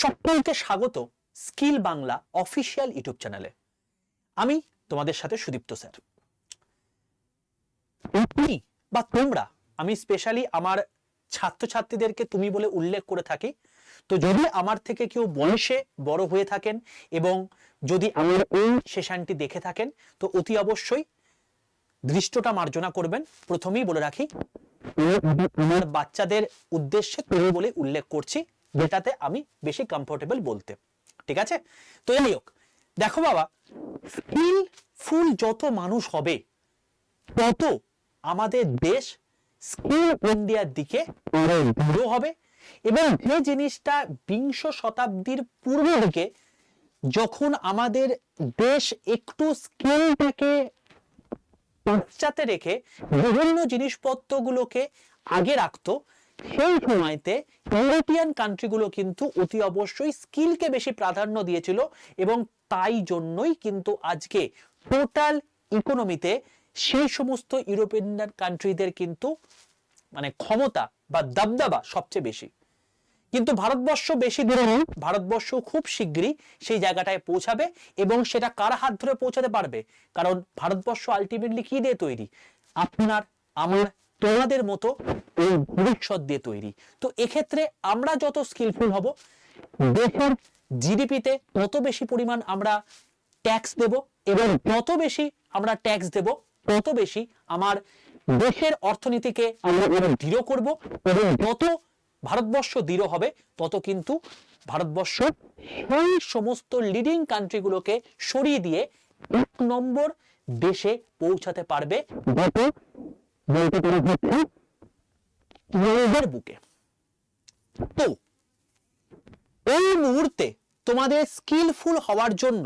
সকলকে স্বাগত skill Bangla official YouTube চ্যানেলে। আমি তোমাদের সাথে সুদীপ্ত স্যার। তুমি বা তোমরা, আমি স্পেশালি আমার ছাত্রছাত্রীদেরকে তুমি বলে উল্লেখ করে থাকি। তো যদি আমার থেকে কেউ বয়সে বড় হয়ে থাকেন এবং যদি আমার এই সেশনটি দেখে থাকেন, তো অতি অবশ্যই দৃষ্টটা মার্জনা করবেন। প্রথমেই বলে রাখি আমার বাচ্চাদের উদ্দেশ্যে তুমি বলে উল্লেখ করছি। যেটাতে আমি বেশি কমফোর্টেবল বলতে। ঠিক আছে? তো যাই হোক দেখো বাবা স্কিল ফুল যত মানুষ হবে তত আমাদের দেশ স্কিল ইন্ডিয়ার দিকে বড় হবে। এবং যে জিনিসটা বিংশ শতাব্দীর পূর্ব দিকে যখন আমাদের দেশ একটু স্কিলটাকে পশ্চাতে রেখে বিভিন্ন জিনিসপত্রগুলোকে আগে রাখতো সেই সময়তে ইউরোপিয়ান কান্ট্রিগুলো কিন্তু অতি অবশ্যই স্কিলকে বেশি প্রাধান্য দিয়েছিল এবং তাই জন্যই কিন্তু আজকে টোটাল ইকোনমিতে সেই সমস্ত ইউরোপিয়ান কান্ট্রিদের কিন্তু মানে ক্ষমতা বা দাবদাবা সবচেয়ে বেশি। কিন্তু ভারতবর্ষ বেশি দূরে নেই, ভারতবর্ষ খুব শীঘ্রই সেই জায়গাটায় পৌঁছাবে এবং সেটা কার হাত ধরে পৌঁছাতে পারবে? কারণ ভারতবর্ষ আলটিমেটলি কি দিয়ে তৈরি? আপনার, আমার তোমাদের মতো এই ভবিষ্যৎ দিয়ে তৈরি। তো এক্ষেত্রে আমরা যত স্কিলফুল হব, দেশের জিডিপিতে তত বেশি পরিমাণ আমরা ট্যাক্স দেব এবং যত বেশি আমরা ট্যাক্স দেব, তত বেশি আমার দেশের অর্থনীতিকে আমরা দৃঢ় করব এবং যত ভারতবর্ষ দৃঢ় হবে, তত কিন্তু ভারতবর্ষ সেই সমস্ত লিডিং কান্ট্রিগুলোকে সরিয়ে দিয়ে এক নম্বর দেশে পৌঁছাতে পারবে বলতে পারা হচ্ছে ওয়ার্ল্ডের বুকে। তো এই মুহূর্তে তোমাদের স্কিলফুল হওয়ার জন্য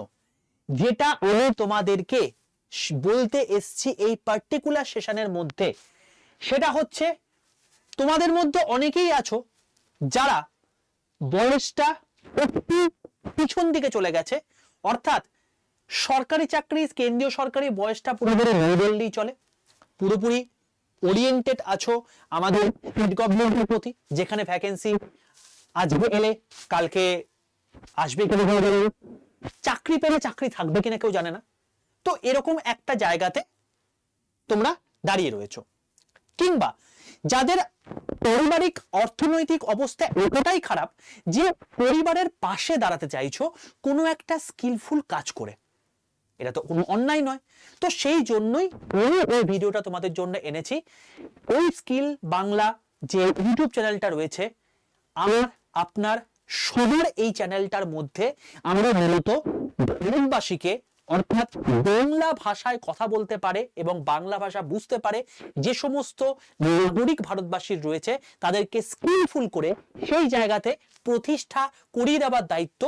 যেটা আমি তোমাদেরকে বলতে এসছি এই পার্টিকুলার সেশনের মধ্যে সেটা হচ্ছে তোমাদের মধ্যে অনেকেই আছো যারা বয়সটা একটু পিছন দিকে চলে গেছে। অর্থাৎ সরকারি চাকরি কেন্দ্রীয় সরকারি বয়সটা পুরোপুরি বললেই চলে। পুরোপুরি ওরিয়েন্টেড আছো আমাদের স্টেট গভর্নমেন্টের প্রতি, যেখানে ভ্যাকেন্সি আজকে এলে, কালকে আসবে কিনা। চাকরি পেলে চাকরি থাকবে কিনা কেউ জানে না। তো এরকম একটা জায়গাতে তোমরা দাঁড়িয়ে রয়েছো। কিংবা যাদের পারিবারিক অর্থনৈতিক অবস্থা এতটাই খারাপ যে পরিবারের পাশে দাঁড়াতে চাইছো, কোনো একটা স্কিলফুল কাজ করে। এটা তো কোনো অন্যায় নয়। তো সেই জন্যই আমি ওই ভিডিওটা তোমাদের জন্য এনেছি। ওই স্কিল বাংলা যে ইউটিউব চ্যানেলটা রয়েছে, আমার, আপনার, সবার এই চ্যানেলটার মধ্যে আমরা মূলত ভারতবাসীকে অর্থাৎ বাংলা ভাষায় কথা বলতে পারে এবং বাংলা ভাষা বুঝতে পারে যে সমস্ত নাগরিক ভারতবাসীর রয়েছে, তাদেরকে স্কিলফুল করে সেই জায়গাতে প্রতিষ্ঠা করিয়ে দেওয়ার দায়িত্ব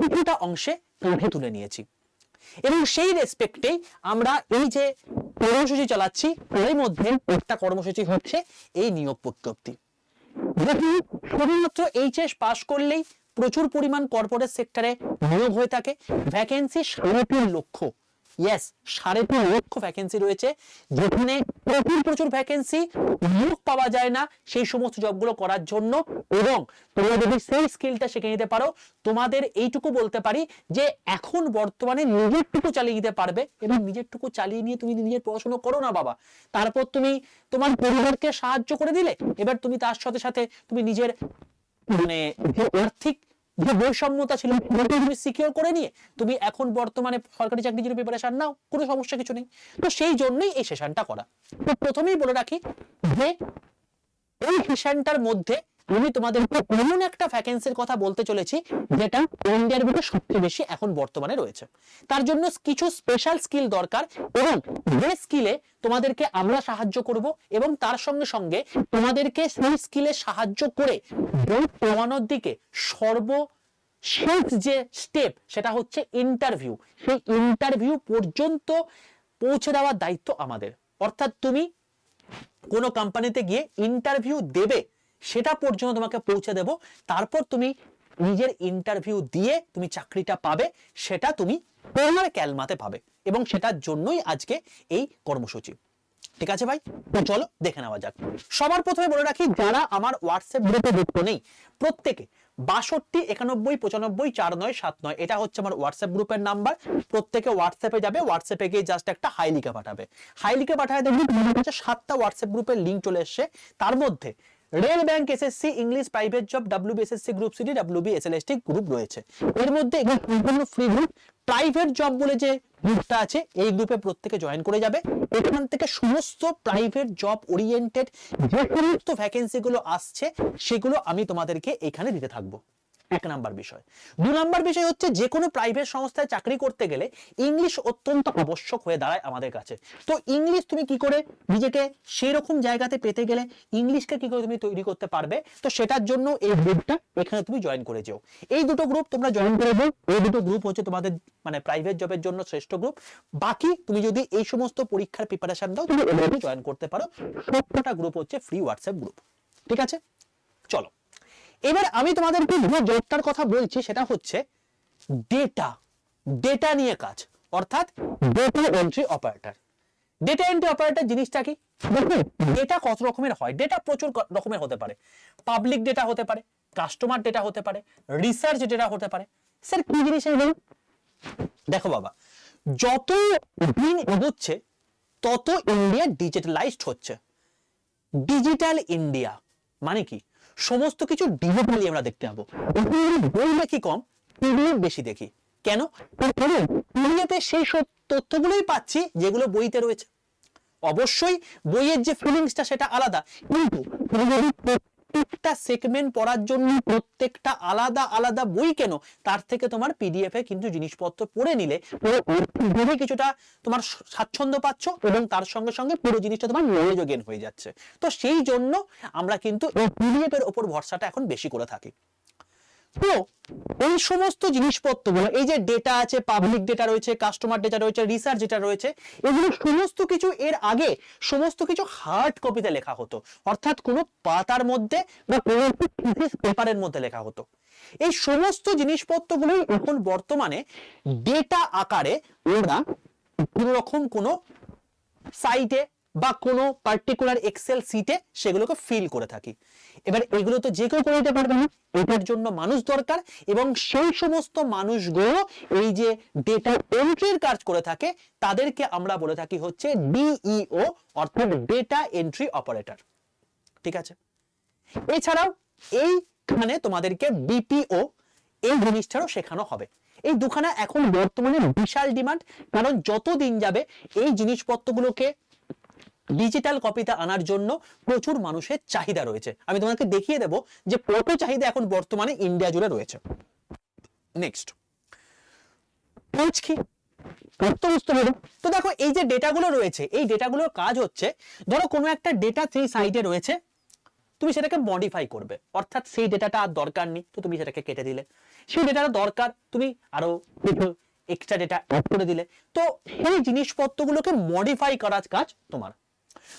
কিছুটা অংশে কাঁধে তুলে নিয়েছি। এবং সেই রেসপেক্টে আমরা এই যে কর্মসূচি চালাচ্ছি এর মধ্যে একটা কর্মসূচি হচ্ছে এই নিয়োগ প্রজ্ঞপ্তি যেহেতু শুধুমাত্র এইচএস পাশ করলেই প্রচুর পরিমাণ কর্পোরেট সেক্টরে নিয়োগ হয়ে থাকে। ভ্যাকেন্সি সাড়ে তিন লক্ষ। ইয়েস সাড়ে তিন লক্ষ ভ্যাকেন্সি রয়েছে। যেখানে প্রচুর প্রচুর ভ্যাকেন্সি নিয়োগ পাওয়া যায় না সেই সমস্ত জবগুলো করার জন্য এবং তোমরা যদি সেই স্কিলটা শিখে নিতে পারো, তোমাদের এইটুকু বলতে পারি যে এখন বর্তমানে নিজেরটুকু চালিয়ে নিতে পারবে এবং নিজেরটুকু চালিয়ে নিয়ে তুমি নিজের পড়াশোনা করো না বাবা। তারপর তুমি তোমার পরিবারকে সাহায্য করে দিলে, এবার তুমি তার সাথে সাথে তুমি নিজের মানে আর্থিক যে বৈষম্যতা ছিল তুমি সিকিউর করে নিয়ে তুমি এখন বর্তমানে সরকারি চাকরির জন্য প্রিপারেশন নাও, কোনো সমস্যা কিছু নেই। তো সেই জন্যই এই সেশনটা করা। তো প্রথমেই বলে রাখি যে এই সেশনটার মধ্যে আমি তোমাদেরকে এমন একটা ভ্যাকেন্সির কথা বলতে চলেছি, যেটা ইন্ডিয়ার ভিতরে সবচেয়ে বেশি এখন বর্তমানে রয়েছে। তার জন্য কিছু স্পেশাল স্কিল দরকার এবং যে স্কিলে তোমাদেরকে আমরা সাহায্য করব এবং তার সঙ্গে সঙ্গে তোমাদেরকে সেই স্কিলে সাহায্য করে বই কমানোর দিকে সর্ব শেষ যে স্টেপ সেটা হচ্ছে ইন্টারভিউ সেই ইন্টারভিউ পর্যন্ত পৌঁছে দেওয়ার দায়িত্ব আমাদের। অর্থাৎ তুমি কোনো কোম্পানিতে গিয়ে ইন্টারভিউ দেবে, সেটা পর্যন্ত তোমাকে পৌঁছে দেব। তারপর তুমি নিজের ইন্টারভিউ দিয়ে তুমি চাকরিটা পাবে, সেটা তুমি তোমার ক্যালমাতে পাবে এবং সেটার জন্যই আজকে এই কর্মসূচি। ঠিক আছে ভাই? চলো দেখে নেওয়া যাক। সবার প্রথমে বলে রাখি, যারা আমার হোয়াটসঅ্যাপ গ্রুপে যুক্ত নেই, প্রত্যেকে বাষট্টি, একানব্বই, পঁচানব্বই চার নয় সাত নয় এটা হচ্ছে আমার হোয়াটসঅ্যাপ গ্রুপের নাম্বার প্রত্যেকে হোয়াটসঅ্যাপে যাবে হোয়াটসঅ্যাপে গিয়ে জাস্ট একটা হাই লিখে পাঠাবে। হাই লিখে পাঠায় দেখবি তোমাদের কাছে সাতটা হোয়াটসঅ্যাপ গ্রুপের লিঙ্ক চলে এসছে। তার মধ্যে rail bank S SSC English private job WBSSC group CD টি গ্রুপ রয়েছে। এর মধ্যে ফ্রি গ্রুপ প্রাইভেট জব বলে যে গ্রুপটা আছে, এই গ্রুপে প্রত্যেকে জয়েন করে যাবে। এখান থেকে সমস্ত প্রাইভেট জব ওরিয়েন্টেড যে সমস্ত ভ্যাকেন্সি গুলো আসছে, সেগুলো আমি তোমাদেরকে এখানে দিতে থাকব। এক নাম্বার বিষয়। দু নাম্বার বিষয় হচ্ছে যে কোনো প্রাইভেট সংস্থায় চাকরি করতে গেলে ইংলিশ অত্যন্ত আবশ্যক হয়ে দাঁড়ায় আমাদের কাছে। তো ইংলিশ তুমি কি করে নিজেকে সেই রকম জায়গাতে পেতে গেলে ইংলিশকে কি করে তুমি তৈরি করতে পারবে? তো সেটার জন্য এই গ্রুপটা এখানে তুমি জয়েন করে যেও। এই দুটো গ্রুপ তোমরা জয়েন করে দেও এই দুটো গ্রুপ হচ্ছে তোমাদের মানে প্রাইভেট জবের জন্য শ্রেষ্ঠ গ্রুপ বাকি তুমি যদি এই সমস্ত পরীক্ষার প্রিপারেশন দাও, তুমি জয়েন করতে পারো। সবকটা গ্রুপ হচ্ছে ফ্রি হোয়াটসঅ্যাপ গ্রুপ ঠিক আছে? চলো। এবার আমি তোমাদেরকে যে জবটার কথা বলছি, সেটা হচ্ছে ডেটা ডেটা নিয়ে কাজ, অর্থাৎ data entry operator data entry operator জিনিসটা কি? ডেটা কত রকমের হয়? ডেটা প্রচুর রকমের হতে পারে। পাবলিক ডেটা হতে পারে কাস্টমার ডেটা হতে পারে রিসার্চ ডেটা হতে পারে। স্যার, কি জিনিস দেখো বাবা, যত দিন এগোচ্ছে, তত ইন্ডিয়া ডিজিটালাইজড হচ্ছে। ডিজিটাল ইন্ডিয়া মানে কি? সমস্ত কিছু ডিজিটালি আমরা দেখতে পাবো। বই দেখি কম? পিডিএফ বেশি দেখি। কেন? পিডিএফে সেই সব তথ্যগুলোই পাচ্ছি যেগুলো বইতে রয়েছে। অবশ্যই বইয়ের যে ফিলিংসটা সেটা আলাদা, কিন্তু প্রত্যেকটা সেগমেন্ট পড়ার জন্য প্রত্যেকটা আলাদা আলাদা বই কেন? তার থেকে তোমার পিডিএফ এ কিন্তু জিনিসপত্র পড়ে নিলে পুরো কিছুটা তোমার স্বাচ্ছন্দ্য পাচ্ছ এবং তার সঙ্গে সঙ্গে পুরো জিনিসটা তোমার নলেজও গেন হয়ে যাচ্ছে। তো সেই জন্য আমরা কিন্তু পিডিএফ এর ওপর ভরসাটা এখন বেশি করে থাকি। তো এই সমস্ত জিনিসপত্রগুলো এই যে ডেটা আছে পাবলিক ডেটা রয়েছে কাস্টমার ডেটা রয়েছে রিসার্চ ডেটা রয়েছে, এগুলো সমস্ত কিছু এর আগে সমস্ত কিছু হার্ড কপিতে লেখা হতো। অর্থাৎ কোনো পাতার মধ্যে বা কোনো পেপারের মধ্যে লেখা হতো। এই সমস্ত জিনিসপত্রগুলোই এখন বর্তমানে ডেটা আকারে আমরা কোনো রকম কোনো সাইটে বা কোনো পার্টিকুলার এক্সেল সিটে সেগুলোকে ফিল করে থাকি। এবার এগুলো তো যে কেউ করে দিতে পারবে না, এটার জন্য মানুষ দরকার এবং সেই সমস্ত মানুষগুলো এই যে ডেটা এন্ট্রির কাজ করে থাকে, তাদেরকে আমরা বলে থাকি হচ্ছে ডিইও অর্থাৎ ডেটা এন্ট্রি অপারেটর ঠিক আছে? এছাড়াও এইখানে তোমাদেরকে বিপিও এই জিনিসটারও শেখানো হবে। এই দুখানা এখন বর্তমানে বিশাল ডিমান্ড কারণ যত দিন যাবে এই জিনিসপত্রগুলোকে ডিজিটাল কপিতে আনার জন্য প্রচুর মানুষের চাহিদা রয়েছে। আমি তোমাকে দেখিয়ে দেব যে কত চাহিদা এখন বর্তমানে ইন্ডিয়া জুড়ে রয়েছে। নেক্সট তথ্য তো দেখো, এই যে ডেটাগুলো রয়েছে, এই ডেটাগুলোর কাজ হচ্ছে, ধরো কোনো একটা ডেটা সেই সাইটে রয়েছে, তুমি সেটাকে মডিফাই করবে। অর্থাৎ সেই ডেটাটা আর দরকার নেই, তো তুমি সেটাকে কেটে দিলে। সেই ডেটাটা দরকার, তুমি আরও এক্সট্রা ডেটা অ্যাড করে দিলে। তো সেই জিনিসপত্রগুলোকে মডিফাই করার কাজ তোমার।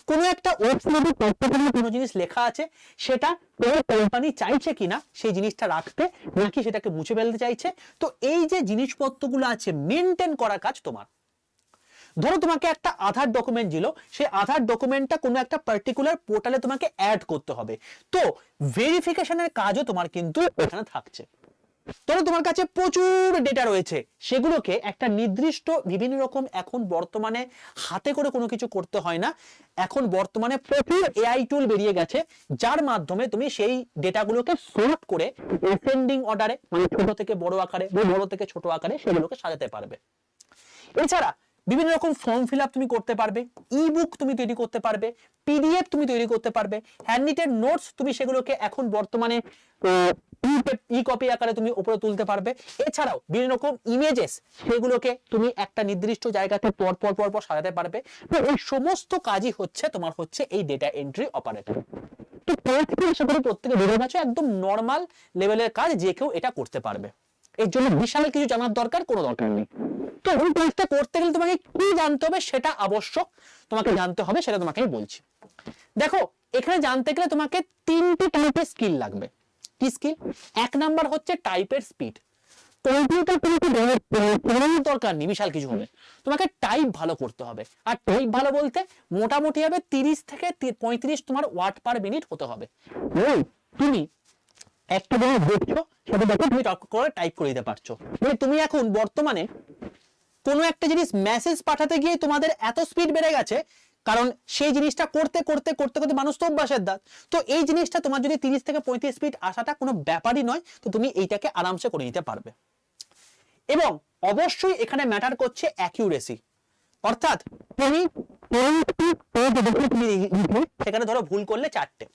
কোনো একটা ওয়েবসাইটে পার্টিকুলার কোনো জিনিস লেখা আছে, সেটা কোনো কোম্পানি চাইছে কিনা, সেই জিনিসটা রাখতে নাকি সেটাকে মুছে ফেলতে চাইছে। তো এই যে জিনিসপত্রগুলো আছে মেনটেন করা কাজ তোমার। ধরো তোমাকে একটা আধার ডকুমেন্ট দিল, সেই আধার ডকুমেন্টটা কোনো একটা পার্টিকুলার পোর্টালে তোমাকে অ্যাড করতে হবে। তো ভেরিফিকেশনের কাজও তোমার কিন্তু এখানে থাকছে। ধরো তোমার কাছে প্রচুর ডেটা রয়েছে। সেগুলোকে একটা নির্দিষ্ট বিভিন্ন রকম এখন বর্তমানে হাতে করে কোনো কিছু করতে হয় না। এখন বর্তমানে প্রচুর এআই টুল বেরিয়ে গেছে, যার মাধ্যমে তুমি সেই ডেটাগুলোকে সর্ট করে এসেন্ডিং অর্ডারে মানে ছোট থেকে বড় আকারে, বড় থেকে ছোট আকারে সেগুলোকে সাজাতে পারবে। এছাড়া বিভিন্ন রকম ফর্ম ফিল তুমি করতে পারবে ই বুক তুমি তৈরি করতে পারবে পিডিএফ তুমি তৈরি করতে পারবে হ্যান্ডরিটেন নোটস তুমি সেগুলোকে এখন বর্তমানে ই কপি আকারে তুমি উপরে তুলতে পারবে। এছাড়াও বিভিন্ন রকম ইমেজেস সেগুলোকে তুমি একটা নির্দিষ্ট জায়গাতে পর পর পর পর সাজাতে পারবে। এই সমস্ত কাজই হচ্ছে তোমার হচ্ছে এই ডেটা এন্ট্রি অপারেটর তো আশা করি প্রত্যেকে গেছো, একদম নর্মাল লেভেলের কাজ যে কেউ এটা করতে পারবে। এর জন্য বিশাল কিছু জানার দরকার, কোনো দরকার নেই। তো ওই করতে গেলে তোমাকে কি জানতে হবে সেটা আবশ্যক তোমাকে জানতে হবে, সেটা তোমাকে আমি বলছি। দেখো, এখানে জানতে গেলে তোমাকে তিনটে টাইপের স্কিল লাগবে। কি স্কিল এক নাম্বার হচ্ছে টাইপের স্পিড তোমাকে দরকার নেই, বিশাল কিছু হবে। তোমাকে টাইপ ভালো করতে হবে। আর টাইপ ভালো বলতে মোটামুটি হবে তিরিশ থেকে পঁয়ত্রিশ তোমার ওয়াট পার মিনিট হতে হবে। তুমি একটা জিনিস দেখছ সেটা দেখে তুমি করে টাইপ করে দিতে পারছ। মানে তুমি এখন বর্তমানে কোনো একটা জিনিস মেসেজ পাঠাতে গিয়ে তোমাদের এত স্পিড বেড়ে গেছে, কারণ সেই জিনিসটা করতে করতে করতে করতে মানুষ তো অভ্যাসের দাঁত। তো এই জিনিসটা তোমার যদি তিরিশ থেকে পঁয়ত্রিশ স্পিড আসাটা কোনো ব্যাপারই নয়, তো তুমি এইটাকে আরামসে করে নিতে পারবে। এবং অবশ্যই এখানে ম্যাটার করছে অ্যাকিউরেসি অর্থাৎ তুমি সেখানে ধরো ভুল করলে চারটে।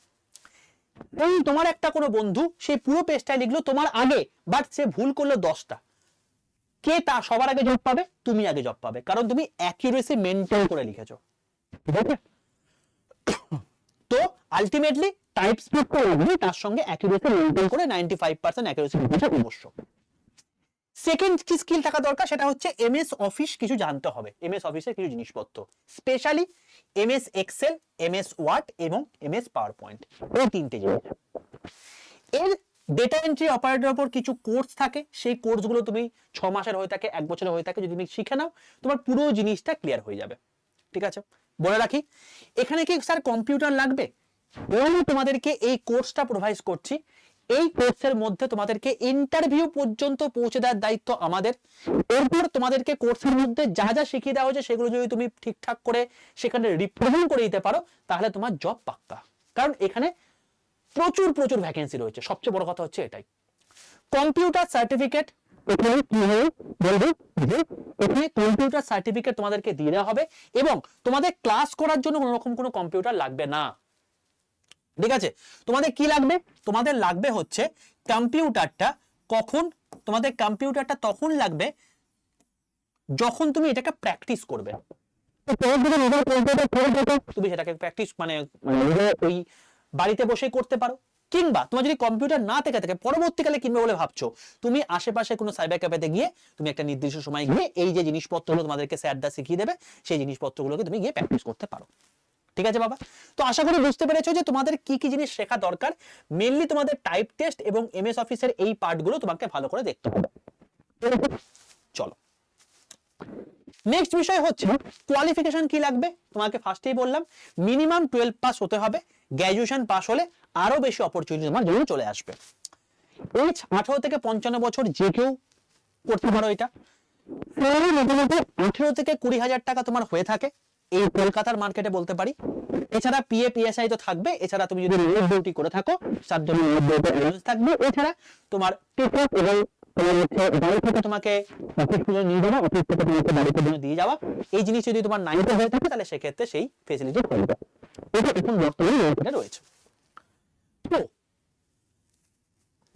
তোমার একটা কোনো বন্ধু সেই পুরো পেজটা লিখলো তোমার আগে বাট সে ভুল করল দশটা। কে তা সবার আগে জব পাবে? তুমি আগে জব পাবে। কারণ তুমি অ্যাকিউরেসি মেনটেন করে লিখেছো। ঠিক আছে? তো আলটিমেটলি টাইপ স্পিড তো লাগবে তার সঙ্গে অ্যাকিউরেসি মেনটেন করে 95% ফাইভ পার্সেন্ট অ্যাকিউরেসি অবশ্য। সেকেন্ড কি স্কিল থাকা দরকার? সেটা হচ্ছে এমএস অফিস কিছু জানতে হবে। এমএস অফিসের কিছু জিনিসপত্র। Specially MS Excel MS Word এবং এমএস পাওয়ার পয়েন্ট এই তিনটে জিনিস। এর ডেটা এন্ট্রি অপারেটর উপর কিছু কোর্স থাকে, সেই কোর্সগুলো তুমি ছ মাসের হয়ে থাকে, এক বছরের হয়ে থাকে, যদি তুমি শিখে নাও, তোমার পুরো জিনিসটা ক্লিয়ার হয়ে যাবে। ঠিক আছে? বলে রাখি, এখানে কি স্যার কম্পিউটার লাগবে? আমি তোমাদেরকে এই কোর্সটা প্রোভাইড করছি। এই কোর্সের মধ্যে তোমাদেরকে ইন্টারভিউ পর্যন্ত পৌঁছে দেওয়ার দায়িত্ব আমাদের। এরপর তোমাদেরকে কোর্সের মধ্যে যা যা শিখিয়ে দেওয়া হয়েছে, সেগুলো যদি তুমি ঠিকঠাক করে সেখানে রিপ্রেজেন্ট করে দিতে পারো, তাহলে তোমার জব পাক্কা। কারণ এখানে প্রচুর প্রচুর ভ্যাকেন্সি রয়েছে। সবচেয়ে বড় কথা হচ্ছে এটাই। কম্পিউটার সার্টিফিকেট এখানে কি হবে বলব? যে এখানে কম্পিউটার সার্টিফিকেট তোমাদেরকে দিয়ে দেওয়া হবে এবং তোমাদের ক্লাস করার জন্য কোনো রকম কোনো কম্পিউটার লাগবে না। ঠিক আছে? তোমাদের কি লাগবে? তোমাদের লাগবে হচ্ছে কম্পিউটারটা কখন তোমাদের কম্পিউটারটা তখন লাগবে যখন তুমি এটাকে প্র্যাকটিস করবে। তুমি সেটাকে প্র্যাকটিস মানে মানে ওই বাড়িতে বসে করতে পারো। কিংবা তোমার যদি কম্পিউটার না থেকে থাকে, পরবর্তীকালে কিনবে বলে ভাবছ, তুমি আশেপাশে কোনো সাইবার ক্যাফেতে গিয়ে তুমি একটা নির্দিষ্ট সময় গিয়ে এই যে জিনিসপত্রগুলো তোমাদেরকে স্যারদা শিখিয়ে দেবে, সেই জিনিসপত্রগুলোকে তুমি গিয়ে প্র্যাকটিস করতে পারো। ঠিক আছে বাবা? তো আশা করি বুঝতে পেরেছ যে তোমাদের কি কি জিনিস শেখা দরকার। মেনলি তোমাদের টাইপ টেস্ট এবং এমএস অফিসের এই পার্টগুলো তোমাকে ভালো করে দেখতে হবে। চলো। নেক্সট বিষয় হচ্ছে কোয়ালিফিকেশন কি লাগবে? তোমাকে ফার্স্টেই বললাম মিনিমাম টুয়েলভ পাস হতে হবে। গ্র্যাজুয়েশন পাস হলে আরও বেশি অপরচুনিটি তোমার জন্য চলে আসবে। এজ আঠারো থেকে পঞ্চান্ন বছর যে কেউ করতে পারো এটা। মোটামুটি আঠেরো থেকে কুড়ি হাজার টাকা তোমার হয়ে থাকে। এই কলকাতার মার্কেটে বলতে পারি। এছাড়া পিএ পিএসআই তো থাকবে। এছাড়া তুমি যদি রিমোট ডিউটি করে থাকো তার জন্য থাকবে। এছাড়া তোমার টিকট এবং বাড়ি থেকে তোমাকে অফিস পর্যন্ত নিয়ে যাওয়া অফিস থেকে তোমাকে বাড়ি দিয়ে যাওয়া। এই জিনিস যদি তোমার নাইতে হয়ে থাকে, তাহলে সেক্ষেত্রে সেই ফেসিলিটি থাকবে এটা এখন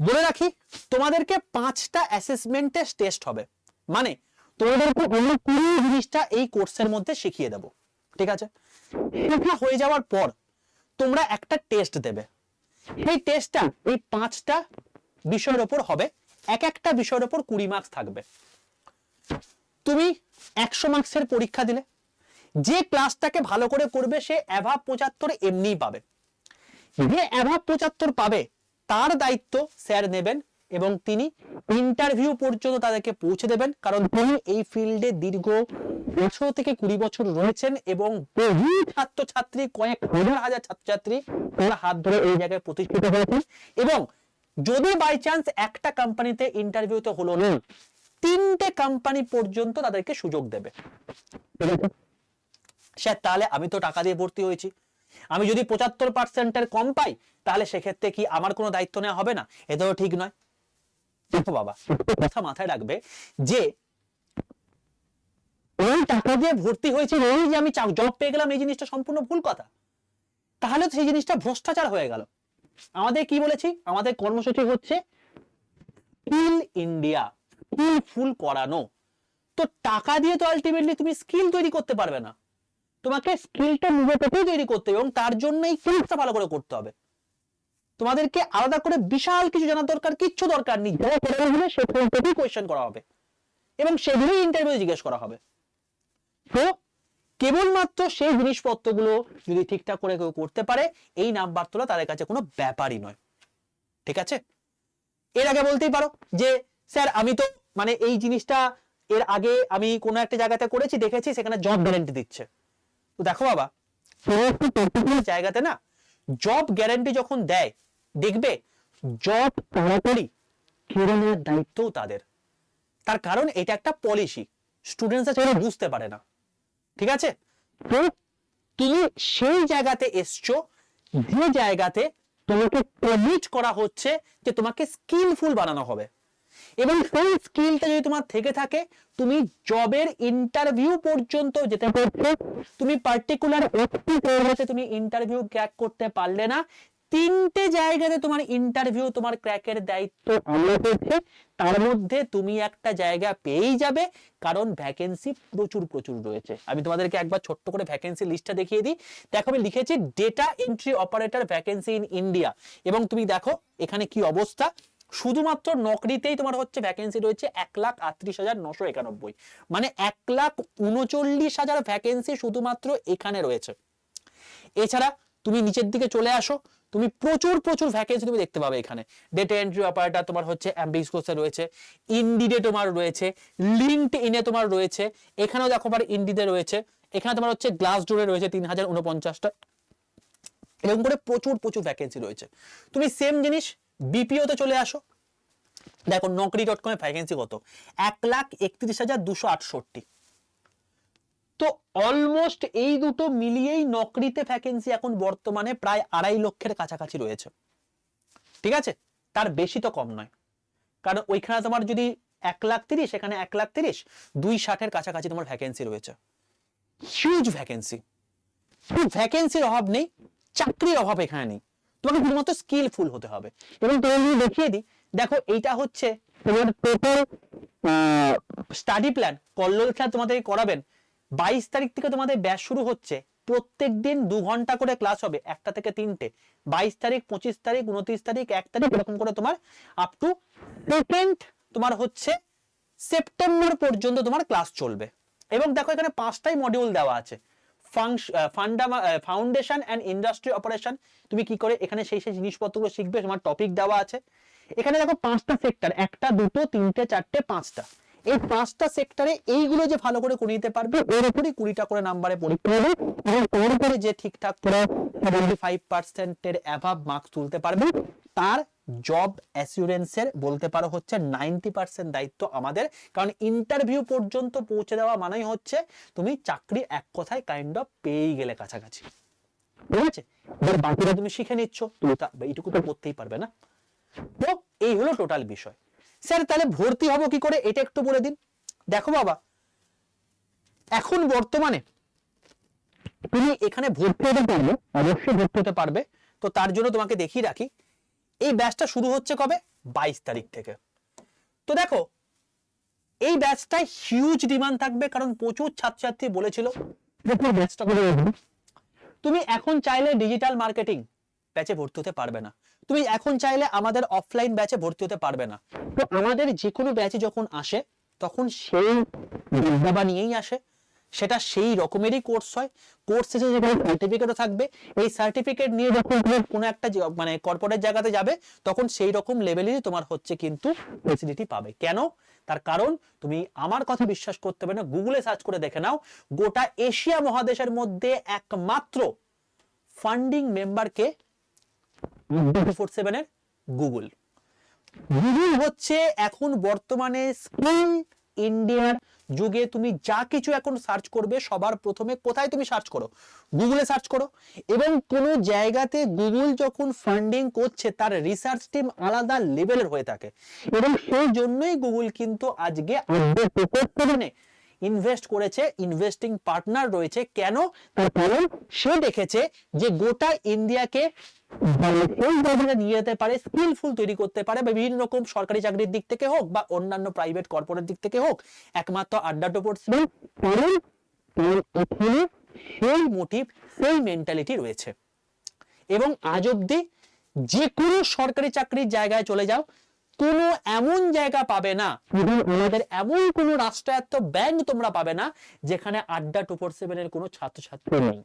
বলে রাখি, তোমাদেরকে পাঁচটা টেস্ট হবে। মানে তোমাদেরকে জিনিসটা এই কোর্সের মধ্যে শিখিয়ে দেব। ঠিক আছে? হয়ে যাওয়ার পর তোমরা একটা টেস্ট দেবে। সেই টেস্টটা এই পাঁচটা বিষয়ের ওপর হবে। এক একটা বিষয়ের ওপর কুড়ি মার্কস থাকবে। তুমি একশো মার্কসের পরীক্ষা দিলে। যে ক্লাসটাকে ভালো করে করবে, সে অ্যাভাব পঁচাত্তর এমনিই পাবে। যে অ্যাভাব পঁচাত্তর পাবে, তার দায়িত্ব স্যার নেবেন এবং তিনি ইন্টারভিউ পর্যন্ত তাদেরকে পৌঁছে দেবেন, কারণ তিনি এই ফিল্ডে দীর্ঘ আঠারো থেকে কুড়ি বছর রয়েছেন এবং বহু ছাত্রছাত্রী, কয়েক হাজার হাজার ছাত্রছাত্রী তারা হাত ধরে এই জায়গায় প্রতিষ্ঠিত হয়েছেন এবং যদি বাই চান্স একটা কোম্পানিতে ইন্টারভিউতে হলো না, তিনটে কোম্পানি পর্যন্ত তাদেরকে সুযোগ দেবে। স্যার তাহলে আমি তো টাকা দিয়ে ভর্তি হয়েছি। আমি যদি পঁচাত্তর পার্সেন্টের কম পাই, তাহলে সেক্ষেত্রে কি আমার কোনো দায়িত্ব নেওয়া হবে না? এটাও ঠিক নয়। দেখো বাবা, কথা মাথায় রাখবে যে ওই টাকা দিয়ে ভর্তি হয়েছে এই যে আমি জব পেয়ে গেলাম, এই জিনিসটা সম্পূর্ণ ভুল কথা। তাহলে সেই জিনিসটা ভ্রষ্টাচার হয়ে গেল। আমাদের কি বলেছি? আমাদের কর্মসূচি হচ্ছে স্কিল ইন্ডিয়া স্কিল ফুল করানো। তো টাকা দিয়ে তো আলটিমেটলি তুমি স্কিল তৈরি করতে পারবে না। তোমাকে স্কিলটা নিজে থেকেই তৈরি করতে হবে এবং তার জন্য এই কোর্সটা ভালো করে করতে হবে। তোমাদেরকে আলাদা করে বিশাল কিছু জানার দরকার, কিচ্ছু দরকার নেই। যারা করে হবে সে থেকেই কোয়েশ্চেন করা হবে এবং সেগুলোই ইন্টারভিউ জিজ্ঞেস করা হবে। তো কেবলমাত্র সেই জিনিসপত্রগুলো যদি ঠিকঠাক করে কেউ করতে পারে, এই নাম্বার তোলা তাদের কাছে কোনো ব্যাপারই নয়। ঠিক আছে? এর আগে বলতেই পারো যে, স্যার, আমি তো মানে এই জিনিসটা এর আগে আমি কোনো একটা জায়গাতে করেছি, দেখেছি, সেখানে জব গ্যারান্টি দিচ্ছে। তো দেখো বাবা একটি particular জায়গাতে না জব গ্যারান্টি যখন দেয়, দেখবে জব তাড়াতাড়ি কেড়ে নেওয়ার দায়িত্বও তাদের। তার কারণ এটা একটা পলিসি স্টুডেন্টসরা সেটা বুঝতে পারে না। ঠিক আছে? তো তুমি সেই জায়গাতে এসছো, যে জায়গাতে তোমাকে প্রমিট করা হচ্ছে যে তোমাকে স্কিলফুল বানানো হবে। এবং সেই স্কিলটা যদি তোমার থেকে থাকে, তুমি জবের ইন্টারভিউ পর্যন্ত যেতে পারছ তুমি পার্টিকুলার একটি জায়গাতে তুমি ইন্টারভিউ ক্র্যাক করতে পারলে না। তিনটে জায়গাতে তোমার ইন্টারভিউ তোমার ক্র্যাকের দায়িত্ব করছে তার মধ্যে তুমি একটা জায়গা পেয়েই যাবে, কারণ ভ্যাকেন্সি প্রচুর প্রচুর রয়েছে। আমি তোমাদেরকে একবার ছোট্ট করে ভ্যাকেন্সি লিস্টটা দেখিয়ে দিই। দেখো, আমি লিখেছি data entry operator vacancy in India এবং তুমি দেখো, এখানে কি অবস্থা? শুধুমাত্র নকরিতেই তোমার হচ্ছে ভ্যাকেন্সি রয়েছে এক লাখ আটত্রিশ হাজার নশো একানব্বই। মানে এক লাখ উনচল্লিশ হাজার ভ্যাকেন্সি শুধুমাত্র এখানে রয়েছে। এছাড়া তুমি নিচের দিকে চলে আসো, তুমি প্রচুর প্রচুর ভ্যাকেন্সি তুমি দেখতে পাবে এখানে। ডেটা এন্ট্রি অপারেটার তোমার হচ্ছে অ্যাম্বিস রয়েছে ইন্ডিডে তোমার রয়েছে লিঙ্কড ইনে তোমার রয়েছে, এখানেও দেখো পার ইন্ডিডে রয়েছে, এখানে তোমার হচ্ছে গ্লাস ডোরে রয়েছে তিন হাজার উনপঞ্চাশটা। এরকম করে প্রচুর প্রচুর ভ্যাকেন্সি রয়েছে। তুমি সেম জিনিস বিপিওতে চলে আসো। দেখো, নকরি ডট কমে ভ্যাকেন্সি কত? এক লাখ একত্রিশ হাজার দুশো আটষট্টি। তো অলমোস্ট এই দুটো মিলিয়েই নকরিতে ভ্যাকেন্সি এখন বর্তমানে প্রায় আড়াই লক্ষের কাছাকাছি রয়েছে। ঠিক আছে? তার বেশি তো কম নয়। কারণ ওইখানে তোমার যদি এক লাখ তিরিশ, এখানে এক লাখ তিরিশ, দুই ষাটের কাছাকাছি তোমার ভ্যাকেন্সি রয়েছে। হিউজ ভ্যাকেন্সি ভ্যাকেন্সির অভাব নেই, চাকরির অভাব এখানে নেই। তোমাকে শুধুমাত্র স্কিলফুল হতে হবে। এবং তোমাকে যদি দেখিয়ে দিই, দেখো এইটা হচ্ছে তোমার total study plan Kallol sir তোমাদের করাবেন। বাইশ তারিখ থেকে তোমাদের ব্যাচ শুরু হচ্ছে। প্রত্যেক দিন দু ঘণ্টা করে ক্লাস হবে, একটা থেকে তিনটে। বাইশ তারিখ, পঁচিশ তারিখ, উনত্রিশ তারিখ, এক তারিখ, এরকম করে তোমার আপ টু সেকেন্ড তোমার হচ্ছে সেপ্টেম্বর পর্যন্ত তোমার ক্লাস চলবে। এবং দেখো এখানে পাঁচটাই মডিউল দেওয়া আছে। ফাউন্ডেশন অ্যান্ড ইন্ডাস্ট্রি অপারেশন তুমি কি করে এখানে সেই সেই জিনিসপত্রগুলো শিখবে? তোমার টপিক দেওয়া আছে। এখানে দেখো পাঁচটা সেক্টর একটা, দুটো, তিনটে, চারটে, পাঁচটা। এই পাঁচটা সেক্টরে এইগুলো যে ভালো করে করে নিতে পারবে ওর উপরই কুড়িটা করে নাম্বারে পরীক্ষা হবে এবং ওর উপরে যে ঠিকঠাক করে সেভেন্টি ফাইভ পার্সেন্টের অ্যাভাব মার্কস তুলতে পারবে তার জব অ্যাসিউরেন্সের বলতে পারো হচ্ছে নাইনটি পার্সেন্ট দায়িত্ব আমাদের। কারণ ইন্টারভিউ পর্যন্ত পৌঁছে দেওয়া মানেই হচ্ছে তুমি চাকরি এক কথায় কাইন্ড অফ পেয়েই গেলে কাছাকাছি। ঠিক আছে? এবার বাকিটা তুমি শিখে নিচ্ছ, তুমি এইটুকু তো করতেই পারবে না। তো এই হলো টোটাল বিষয়। স্যার, তাহলে ভর্তি হব কি করে? এটা একটু বলে দিন। দেখো বাবা, এখন বর্তমানে তুমি এখানে ভর্তি হতে পারবে অবশ্যই ভর্তি হতে পারবে। তো তার জন্য তোমাকে দেখিয়ে রাখি এই ব্যাচটা শুরু হচ্ছে কবে? বাইশ তারিখ থেকে। তো দেখো, এই ব্যাচটায় হিউজ ডিমান্ড থাকবে কারণ প্রচুর ছাত্রছাত্রী বলেছিল তুমি এখন চাইলে ডিজিটাল মার্কেটিং ব্যাচে ভর্তি হতে পারবে না। তুমি এখন চাইলে আমাদের অফলাইন ব্যাচে ভর্তি হতে পারবে না। তো আমাদের যে কোনো ব্যাচে যখন আসে, তখন সেই বিদ্যাবা নিয়েই আসে। সেটা সেই রকমেরই কোর্স হয়। কোর্স শেষে যেখানে সার্টিফিকেটও থাকবে। এই সার্টিফিকেট নিয়ে যখন তুমি কোনো একটা মানে কর্পোরেট জায়গাতে যাবে তখন সেই রকম লেভেলেরই তোমার হচ্ছে কিন্তু ফেসিলিটি পাবে। কেন? তার কারণ তুমি আমার কথা বিশ্বাস করতে পারবে না। গুগলে সার্চ করে দেখে নাও। গোটা এশিয়া মহাদেশের মধ্যে একমাত্র ফান্ডিং মেম্বারকে ফোর সেভেনের গুগল গুগল হচ্ছে এখন বর্তমানে স্কিল ইন্ডিয়ার যুগে তুমি যা কিছু এখন সার্চ করবে সবার প্রথমে কোথায় তুমি সার্চ করো? গুগলে সার্চ করো এবং কোনো জায়গাতে গুগল যখন ফান্ডিং করছে তার রিসার্চ টিম আলাদা লেভেলের হয়ে থাকে এবং সেই জন্যই গুগল কিন্তু আজকে ইনভেস্ট করেছে ইনভেস্টিং পার্টনার রয়েছে। কেন? তার কারণ সে দেখেছে যে গোটা ইন্ডিয়াকে সেই নিয়ে যেতে পারে স্কিলফুল তৈরি করতে পারে, বা বিভিন্ন রকম সরকারি চাকরির দিক থেকে হোক, বা অন্যান্য প্রাইভেট কর্পোরেট দিক থেকে হোক, একমাত্র আড্ডা এখানে সেই মোটিভ সেই মেন্টালিটি রয়েছে। এবং আজ অব্দি যে কোনো সরকারি চাকরির জায়গায় চলে যাও কোনো এমন জায়গা পাবে না আমাদের এমন কোনো রাষ্ট্রায়ত্ত ব্যাংক তোমরা পাবে না যেখানে আড্ডা টু ফোর সেভেনের কোনো ছাত্রছাত্রী নেই।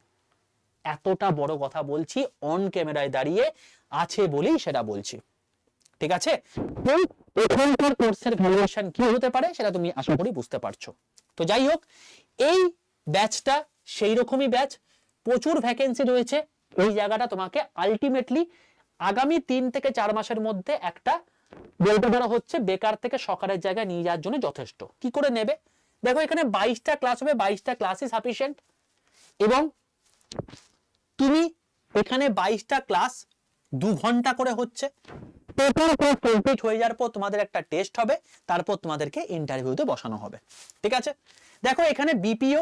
এতটা বড় কথা বলছি অন ক্যামেরায় দাঁড়িয়ে আছে বলেই সেটা বলছি। ঠিক আছে? এখানকার কোর্সের ভ্যালুয়েশন কি হতে পারে সেটা তুমি আশা করি বুঝতে পারছ। তো যাই হোক এই ব্যাচটা সেই রকমই ব্যাচ প্রচুর ভ্যাকেন্সি রয়েছে। এই জায়গাটা তোমাকে আলটিমেটলি আগামী তিন থেকে চার মাসের মধ্যে একটা বলতে পারা হচ্ছে বেকার থেকে সকারের জায়গায় নিয়ে যাওয়ার জন্য যথেষ্ট। কি করে নেবে? দেখো এখানে বাইশটা ক্লাস হবে, বাইশটা ক্লাসই সাফিসিয়েন্ট এবং তুমি এখানে বাইশটা ক্লাস দু ঘণ্টা করে হচ্ছে। টোটাল কোর্স কমপ্লিট হয়ে যাওয়ার পর তোমাদের একটা টেস্ট হবে, তারপর তোমাদেরকে ইন্টারভিউতে বসানো হবে। ঠিক আছে? দেখো এখানে বিপিও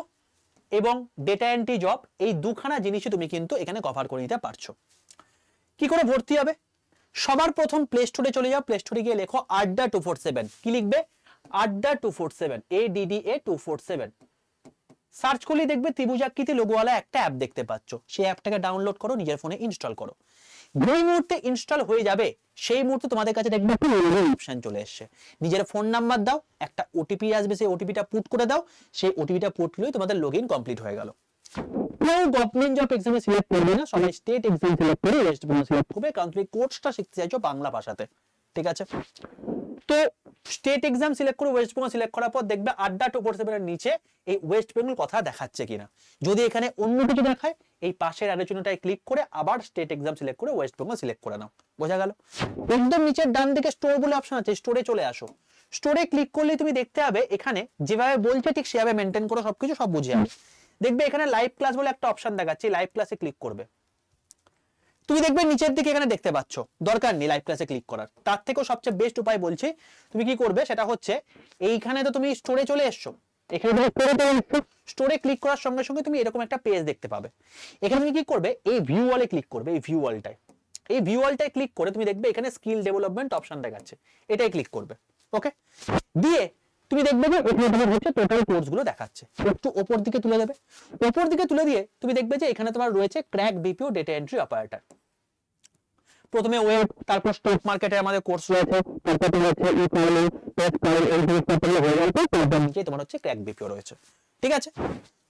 এবং ডেটা এন্ট্রি জব এই দুখানা জিনিসই তুমি কিন্তু এখানে কভার করে নিতে পারছ। কি করে ভর্তি হবে? সবার প্রথম প্লে স্টোরে চলে যাও প্লে স্টোরে গিয়ে লেখো আড্ডা টু ফোর সেভেন কি লিখবে? Adda two four seven A DD A two four seven search করলে দেখবে ত্রিভুজাকৃতি লোগোওয়ালা একটা অ্যাপ দেখতে পাচ্ছ। সেই অ্যাপটাকে ডাউনলোড করো, নিজের ফোনে ইনস্টল করো। যেই মুহূর্তে ইনস্টল হয়ে যাবে, সেই মুহূর্তে তোমাদের কাছে দেখবে অপশন চলে এসছে। নিজের ফোন নাম্বার দাও, একটা ওটিপি আসবে, সেই ওটিপিটা পুট করে দাও, সেই ওটিপিটা পুট করলেই তোমাদের লগ কমপ্লিট হয়ে গেল। কেউ গভর্নমেন্ট জব এক্সামে সিলেক্ট করবে না, সবাই স্টেট এক্সাম সিলেক্ট করে ওয়েস্ট বেঙ্গল সিলেক্ট করবে, কারণ তুমি কোর্সটা শিখতে চাইছো বাংলা ভাষাতে, ঠিক আছে? তো স্টেট এক্সাম সিলেক্ট করে ওয়েস্ট বেঙ্গল সিলেক্ট করার পর দেখবে আড্ডা টু ফোর সেভেনের নিচে এই ওয়েস্ট বেঙ্গল কথা দেখাচ্ছে কিনা। যদি এখানে অন্য কিছু দেখায়, এই পাশের আলোচনাটায় ক্লিক করে আবার স্টেট এক্সাম সিলেক্ট করে ওয়েস্ট বেঙ্গল সিলেক্ট করে নাও, বোঝা গেল? একদম নিচের ডান দিকে স্টোর বলে অপশন আছে স্টোরে চলে আসো। স্টোরে ক্লিক করলে তুমি দেখতে হবে এখানে যেভাবে বলছে ঠিক সেভাবে মেনটেন করো সবকিছু সব বুঝে যাবে দেখবে এখানে লাইভ ক্লাস বলে একটা অপশন দেখাচ্ছে লাইভ ক্লাসে ক্লিক করবে। তুমি দেখবে নিচের দিকে এখানে দেখতে পাচ্ছ, দরকার নেই লাইভ ক্লাসে ক্লিক করার। তার থেকেও সবচেয়ে বেস্ট উপায় বলছি, তুমি কি করবে, সেটা হচ্ছে এইখানে তো তুমি স্টোরে চলে এসছো, এখানে তুমি স্টোরে চলে এসছো স্টোরে ক্লিক করার সঙ্গে সঙ্গে তুমি এরকম একটা পেজ দেখতে পাবে। এখানে তুমি কি করবে, এই ভিউ ওয়ালে ক্লিক করবে, এই ভিউ ওয়ালটায় এই ভিউ ওয়ালটায় ক্লিক করে তুমি দেখবে এখানে স্কিল ডেভেলপমেন্ট অপশন দেখাচ্ছে, এটাই ক্লিক করবে ওকে দিয়ে তুমি দেখবে যে এখানে তোমার হচ্ছে টোটাল কোর্সগুলো দেখাচ্ছে। একটু ওপর দিকে তুলে দেবে। ওপর দিকে তুলে দিয়ে তুমি দেখবে যে এখানে তোমার রয়েছে crack BPO data entry operator প্রথমে ওয়েব তারপর স্টক মার্কেটে আমাদের কোর্স রয়েছে। তারপর হচ্ছে ই ফার্মিং টেক্সট ফার্মিং এই পড়লে হয়ে যাবে তারপর নিচে তোমার হচ্ছে ক্র্যাক বিপিও রয়েছে। ঠিক আছে?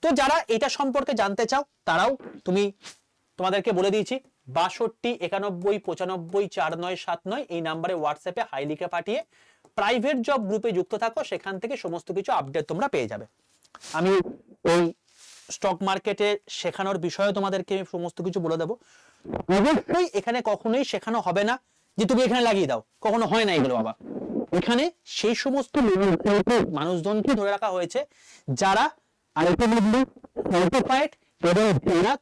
তো যারা এটা সম্পর্কে জানতে চাও, তারাও তুমি, তোমাদেরকে বলে দিয়েছি, বাষট্টি, একানব্বই, পঁচানব্বই, চার নয়, সাত নয়, এই নাম্বারে হোয়াটসঅ্যাপে হাই লিখে পাঠিয়ে প্রাইভেট জব গ্রুপে যুক্ত থাকো, সেখান থেকে সমস্ত কিছু আপডেট তোমরা পেয়ে যাবে। আমি ওই স্টক মার্কেটে শেখানোর বিষয়ে তোমাদেরকে সমস্ত কিছু বলে দেবো। অবশ্যই এখানে কখনোই শেখানো হবে না যে তুমি এখানে লাগিয়ে দাও। কখনো হয় না এগুলো, বাবা। এখানে সেই সমস্ত মানুষজনকে ধরে রাখা হয়েছে যারা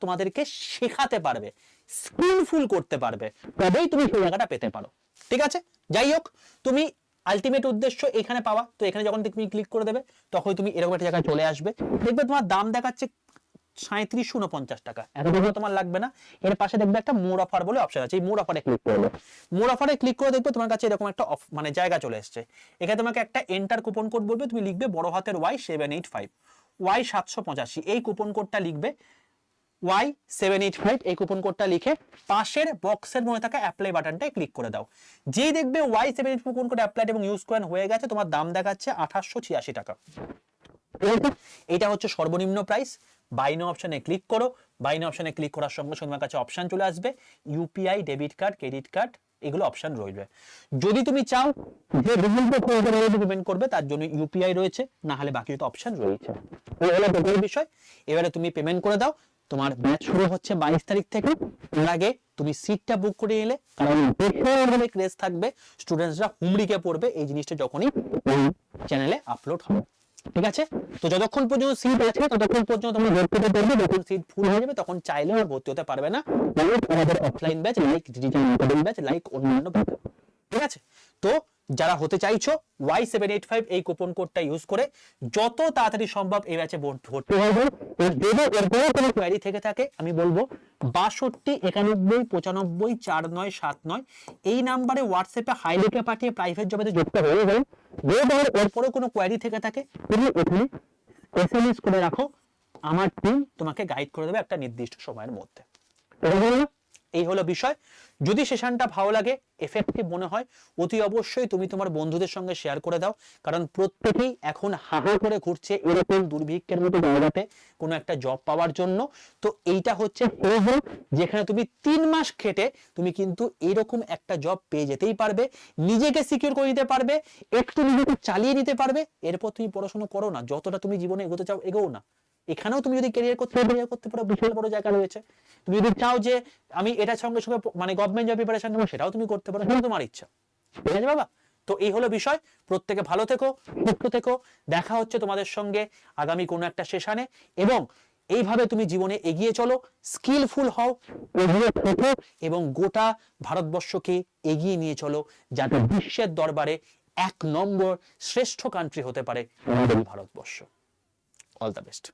তোমাদেরকে শেখাতে পারবে স্কিলফুল করতে পারবে। তবেই তুমি সেই জায়গাটা পেতে পারো। ঠিক আছে? যাই হোক, তুমি আলটিমেট উদ্দেশ্য এখানে পাওয়া। তো এখানে যখন তুমি ক্লিক করে দেবে তখন তুমি এরকম একটা জায়গায় চলে আসবে। দেখবে তোমার দাম দেখাচ্ছে সাঁত্রিশশো উনপঞ্চাশ টাকা। এত টাকা তোমার লাগবে না। এর পাশে দেখবে একটা মোর অফার বলে অপশন আছে। এই মোর অফারে ক্লিক করবে মোর অফারে ক্লিক করে দেখবে তোমার কাছে এরকম একটা অফ মানে জায়গা চলে এসছে। এখানে তোমাকে একটা এন্টার কুপন কোড বলবে। তুমি লিখবে বড় হাতের Y seven eight five Y সাতশো পঁচাশি। এই কুপন কোডটা লিখবে। ওয়াই সেভেন এইট ফাইভ এই কুপন কোডটা লিখে পাশের বক্সের মধ্যে থাকা অ্যাপ্লাই বাটনটায় ক্লিক করে দাও। যেই দেখবে Y seven eight coupon code applied এবং ইউজ করেন, হয়ে গেছে তোমার দাম দেখাচ্ছে আঠাশশো ছিয়াশি টাকা। এটা হচ্ছে সর্বনিম্ন প্রাইস বাইনো অপশনে ক্লিক করো। বাইনো অপশনে ক্লিক করার সঙ্গে সঙ্গে তোমার কাছে অপশন চলে আসবে। UPI debit card credit card এগুলো অপশন রয়েছে যদি তুমি চাও যে পেমেন্ট করবে, তার জন্য ইউপিআই রয়েছে। না হলে বাকি তো অপশন রয়েছে। বিষয়। এবারে তুমি পেমেন্ট করে দাও। তোমার ব্যাচ শুরু হচ্ছে বাইশ তারিখ থেকে। এর আগে তুমি সিটটা বুক করে নিলে কারণ ভীষণভাবে ক্রেজ থাকবে স্টুডেন্টসরা হুমড়িকে পড়বে এই জিনিসটা যখনই চ্যানেলে আপলোড হবে। ঠিক আছে? তো যতক্ষণ পর্যন্ত সিট আছে, ততক্ষণ পর্যন্ত তোমরা ভর্তি হতে পারবে যখন সিট ফুল হয়ে যাবে, তখন চাইলেও আর ভর্তি হতে পারবে না। আমাদের offline batch like digital batch like অন্যান্য ব্যাচ ঠিক আছে? তো যারা হতে চাইছো ওয়াই সেভেন এইট ফাইভ এই কুপন কোডটা ইউজ করে যত তাড়াতাড়ি সম্ভব এই ব্যাচে ভর্তি হবে যদি এরপরে কোনো কোয়ারি থেকে থাকে আমি বলব বাষট্টি একানব্বই পঁচানব্বই চার নয় সাত নয় এই নাম্বারে হোয়াটসঅ্যাপে হাই লিখে পাঠিয়ে প্রাইভেট জবেতে যুক্ত হয়ে যাবেন যদি এরপরে কোনো কোয়ারি থেকে থাকে তুমি এখানে এসএমএস করে রাখো আমার টিম তোমাকে গাইড করে দেবে একটা নির্দিষ্ট সময়ের মধ্যে? এই হলো বিষয়। যদি সেশনটা ভালো লাগে এফেক্টিভ মনে হয়, অতি অবশ্যই তুমি তোমার বন্ধুদের সঙ্গে শেয়ার করে দাও। কারণ প্রত্যেকেই এখন হাহা করে ঘুরছে এরকম দুর্ভিক্ষের মতো জায়গাতে কোনো একটা জব পাওয়ার জন্য। তো এইটা হচ্ছে যেখানে তুমি তিন মাস খেটে তুমি কিন্তু এরকম একটা জব পেয়ে যেতেই পারবে। নিজেকে সিকিউর করে নিতে পারবে, একটু নিজেকে চালিয়ে নিতে পারবে। এরপর তুমি পড়াশোনা করো না, যতটা তুমি জীবনে এগোতে চাও, এগোও না। এখানেও তুমি যদি ক্যারিয়ার করতে ক্যারিয়ার করতে পারো, বিশাল বড় জায়গা রয়েছে। তুমি যদি চাও যে আমি এটার সঙ্গে সঙ্গে মানে গভর্নমেন্ট জব প্রিপারেশন নেব, সেটাও তুমি করতে পারো সেটা তোমার ইচ্ছা। ঠিক আছে বাবা? তো এই হলো বিষয়। প্রত্যেকে ভালো থেকো, সুস্থ থেকো। দেখা হচ্ছে তোমাদের সঙ্গে আগামী কোনো একটা সেশনে এবং এইভাবে তুমি জীবনে এগিয়ে চলো স্কিলফুল হও থেকো, এবং গোটা ভারতবর্ষকে এগিয়ে নিয়ে চলো, যাতে বিশ্বের দরবারে এক নম্বর শ্রেষ্ঠ কান্ট্রি হতে পারে ভারতবর্ষ। All the best